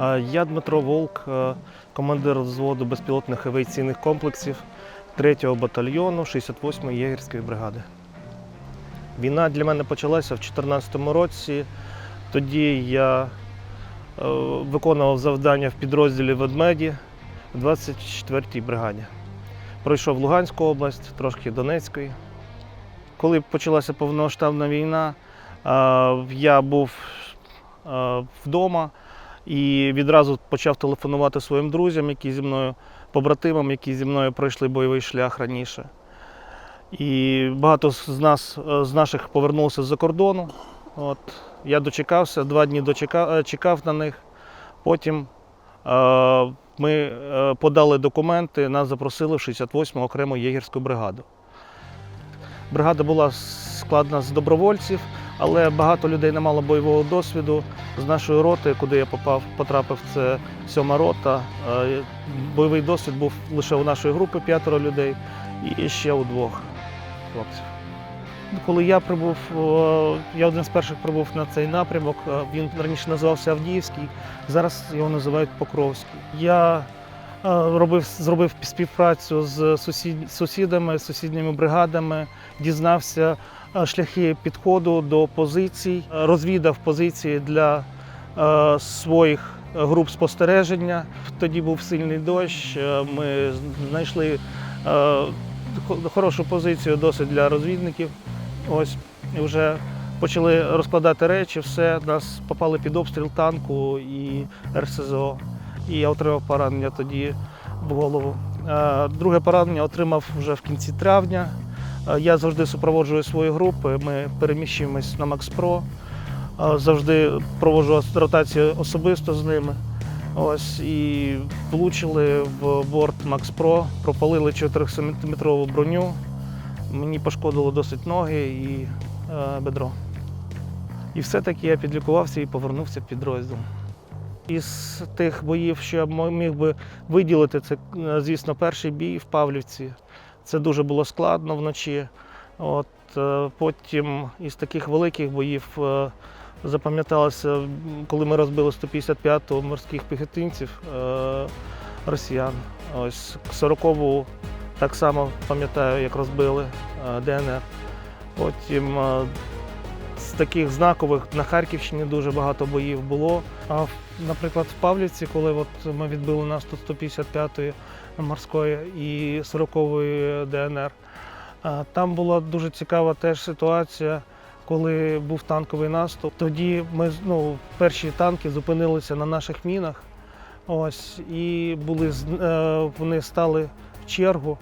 Я Дмитро Волк, е, командир взводу безпілотних авіаційних комплексів 3-го батальйону 68-ї єгерської бригади. Війна для мене почалася в 2014 році. Тоді я е, виконував завдання в підрозділі Ведмеді в 24-й бригаді. Пройшов Луганську область, трошки Донецької. Коли почалася повномасштабна війна, е, я був вдома і відразу почав телефонувати своїм друзям, які зі мною, побратимам, які зі мною пройшли бойовий шлях раніше. І багато з нас, е, з наших повернулося з-за кордону. От, я дочекався, два дні дочекав, е, чекав на них. Потім е, ми е, подали документи, нас запросили в 68-му окрему єгерську бригаду. Бригада була складна з добровольців, але багато людей не мало бойового досвіду. З нашої роти, куди я попав, потрапив, це сьома рота. Е, Бойовий досвід був лише у нашої групи п'ятеро людей і ще у двох хлопців. Коли я прибув, я один з перших прибув на цей напрямок. е, Він раніше називався Авдіївський, зараз його називають Покровський. Я е, робив, зробив співпрацю з сусід, сусідами, з сусідніми бригадами, дізнався шляхи підходу до позицій, е, розвідав позиції для е, своїх груп спостереження. Тоді був сильний дощ. е, Ми знайшли е, хорошу позицію досить для розвідників. Ось і вже почали розкладати речі, все. Нас попали під обстріл танку і РСЗО. І я отримав поранення тоді в голову. Е, Друге поранення отримав вже в кінці травня. Е, Я завжди супроводжую свої групи. Ми переміщуємось на Макс-Про. Е, Завжди проводжу ротацію особисто з ними. Ось і влучили в борт Про, пропалили 400-метрову броню. Мені пошкодило досить ноги і е, бедро. І все-таки я підлікувався і повернувся в підрозділ. Із тих боїв, що я міг би виділити, це, звісно, перший бій в Павлівці. Це дуже було складно вночі. От, е, потім із таких великих боїв е, запам'яталося, коли ми розбили 155-ту морських піхотинців е, росіян. Ось 40-ву так само пам'ятаю, як розбили ДНР. Потім з таких знакових на Харківщині дуже багато боїв було. А наприклад, в Павлівці, коли от ми відбили наступ 155-ї морської і 40-ї ДНР, там була дуже цікава теж ситуація. Коли був танковий наступ, тоді ми ну, перші танки зупинилися на наших мінах. Ось, і були, е, вони стали в чергу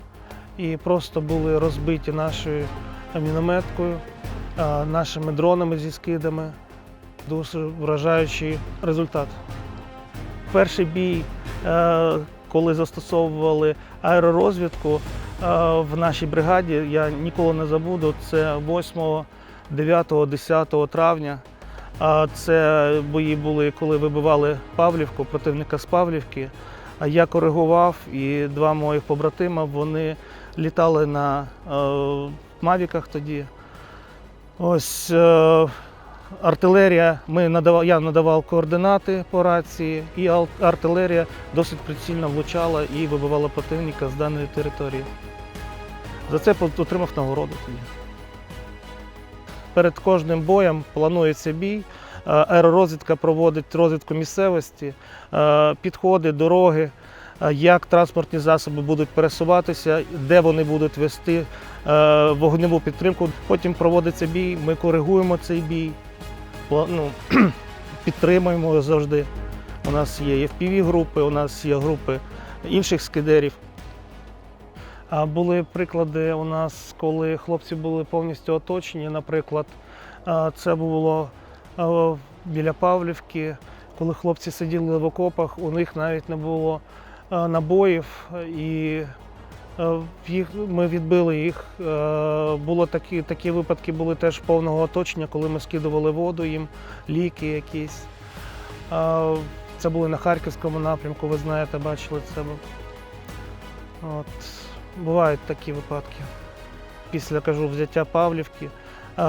і просто були розбиті нашою мінометкою, нашими дронами зі скидами. Дуже вражаючий результат. Перший бій, е, коли застосовували аеророзвідку е, в нашій бригаді, я ніколи не забуду. Це 8, 9, 10 травня. Це бої були, коли вибивали Павлівку, противника з Павлівки. А я коригував, і два моїх побратима вони літали на е, мавіках тоді. Ось е, артилерія, ми надавав, я надавав координати по рації, і артилерія досить прицільно влучала і вибивала противника з даної території. За це отримав нагороду тоді. Перед кожним боєм планується бій. е, Аеророзвідка проводить розвідку місцевості, е, підходи, дороги, як транспортні засоби будуть пересуватися, де вони будуть вести е, вогневу підтримку. Потім проводиться бій, ми коригуємо цей бій, ну, підтримуємо його завжди. У нас є fpv групи, у нас є групи інших скидерів. А були приклади у нас, коли хлопці були повністю оточені. Наприклад, це було біля Павлівки, коли хлопці сиділи в окопах, у них навіть не було набоїв, і їх, ми відбили їх. Е, Було такі, такі випадки були теж повного оточення, коли ми скидували воду їм, ліки якісь. Це були на Харківському напрямку, ви знаєте, бачили це. От, бувають такі випадки. Після кажу, взяття Павлівки е,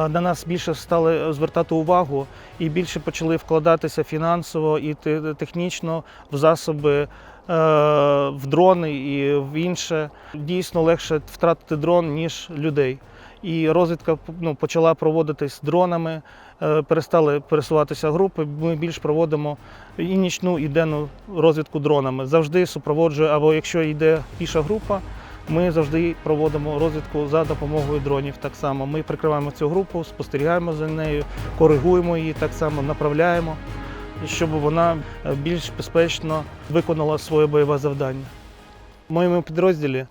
на нас більше стали звертати увагу і більше почали вкладатися фінансово і технічно в засоби, е, в дрони і в інше. Дійсно легше втратити дрон, ніж людей. І розвідка ну, почала проводитись дронами, е, перестали пересуватися групи. Ми більш проводимо і нічну, і денну розвідку дронами. Завжди супроводжує, або якщо йде піша група, ми завжди проводимо розвідку за допомогою дронів. Так само ми прикриваємо цю групу, спостерігаємо за нею, коригуємо її так само, направляємо, щоб вона е, більш безпечно виконала своє бойове завдання. В моєму підрозділі е,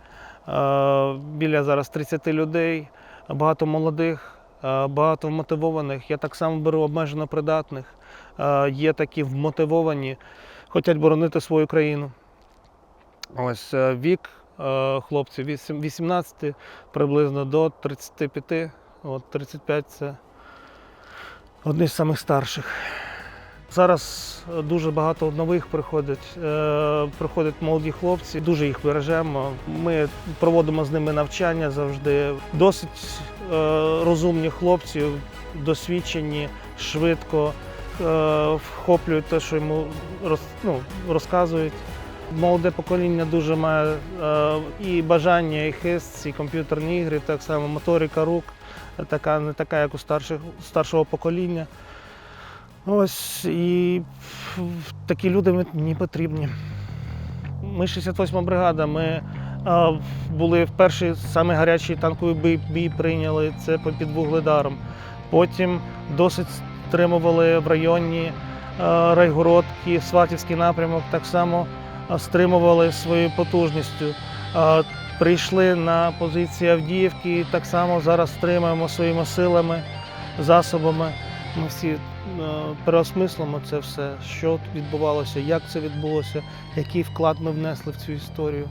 біля зараз 30 людей, багато молодих, е, багато вмотивованих. Я так само беру обмежено придатних. Є такі вмотивовані, хочуть боронити свою країну. Ось вік хлопців 18 приблизно до 35. От 35 це одні з самих старших. Зараз е, дуже багато нових приходять, е, приходять молоді хлопці, дуже їх бережемо. Ми проводимо з ними навчання завжди. Досить е, розумні хлопці, досвідчені, швидко вхоплюють те, що йому ну, розказують. Молоде покоління дуже має і бажання, і хист, і комп'ютерні ігри, так само моторика рук, така, не така, як у старших, старшого покоління. Ось і такі люди мені потрібні. Ми 68-ма бригада. Ми е, були в перший самий гарячий танковий бій, бій прийняли це під Вугледаром. Потім досить стримували в районі е, Райгородки, Сватівський напрямок, так само стримували своєю потужністю. Е, Прийшли на позиції Авдіївки так само зараз стримуємо своїми силами, засобами. Ми всі е, переосмислимо це все, що відбувалося, як це відбулося, який вклад ми внесли в цю історію.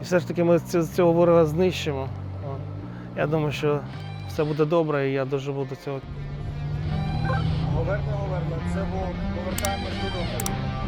І все ж таки ми цього ворога знищимо. Я думаю, що все буде добре, і я доживу до цього. Говерне, говерне, це вовк. Повертаємось додому.